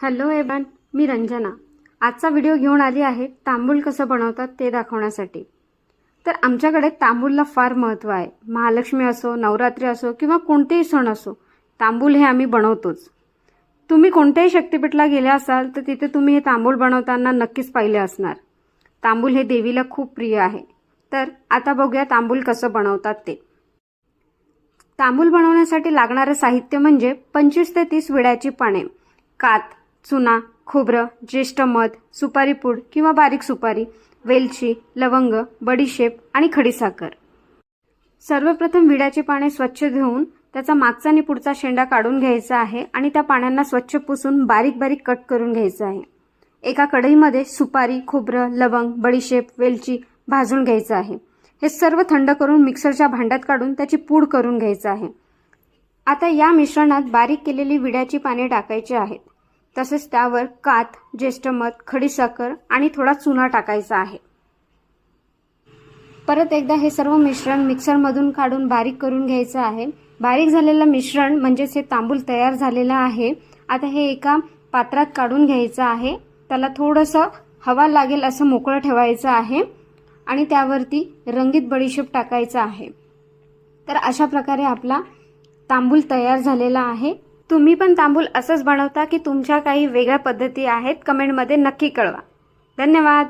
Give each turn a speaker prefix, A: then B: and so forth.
A: Hello एबान मी रंजना. आजचा video घेऊन आली आहे तांबूल कसं बनवतात ते दाखवण्यासाठी. तर आमच्याकडे तांबूलला फार महत्त्व आहे. महालक्ष्मी असो नवरात्री असो किंवा कोणतेही सण असो तांबूल हे आम्ही बनवतोच. तुम्ही कोणत्याही शक्तिपीठला गेले असाल तर तिथे तुम्ही हे तांबूल बनवताना नक्कीच पाहिले असणार. तांबूल हे देवीला खूप प्रिय आहे. तर आता बघूया तांबूल कसं बनवतात ते. तांबूल बनवण्यासाठी लागणारं साहित्य म्हणजे पंचवीस ते तीस विड्याची पाने कात चुना खोबरं ज्येष्ठ मध सुपारी पूड किंवा बारीक सुपारी वेलची लवंग बडीशेप आणि खडीसाखर. सर्वप्रथम विड्याची पाने स्वच्छ धुवून त्याचा मागचा आणि पुढचा शेंडा काढून घ्यायचा आहे आणि त्या पाण्यांना स्वच्छ पुसून बारीक बारीक कट करून घ्यायचं आहे. एका कढईमध्ये सुपारी खोबरं लवंग बडीशेप वेलची भाजून घ्यायचं आहे. हे सर्व थंड करून मिक्सरच्या भांड्यात काढून त्याची पूड करून घ्यायचं आहे. आता या मिश्रणात बारीक केलेली विड्याची पाने टाकायची आहेत. तसेच त्यावर कात ज्येष्ठमध खडीसाखर आणि थोडा चुना टाकायचा आहे. परत एकदा हे सर्व मिश्रण मिक्सरमधून काढून बारीक करून घ्यायचं आहे. बारीक झालेलं मिश्रण म्हणजेच हे तांबूल तयार झालेलं आहे. आता हे एका पात्रात काढून घ्यायचं आहे. त्याला थोडंसं हवा लागेल असं मोकळं ठेवायचं आहे आणि त्यावरती रंगीत बडीशेप टाकायचा आहे. तर अशा प्रकारे आपला तांबूल तयार झालेला आहे. तुम्ही पण तांबूल असंच बनवता की तुमच्या काही वेगळ्या पद्धती आहेत? कमेंटमध्ये नक्की कळवा. धन्यवाद.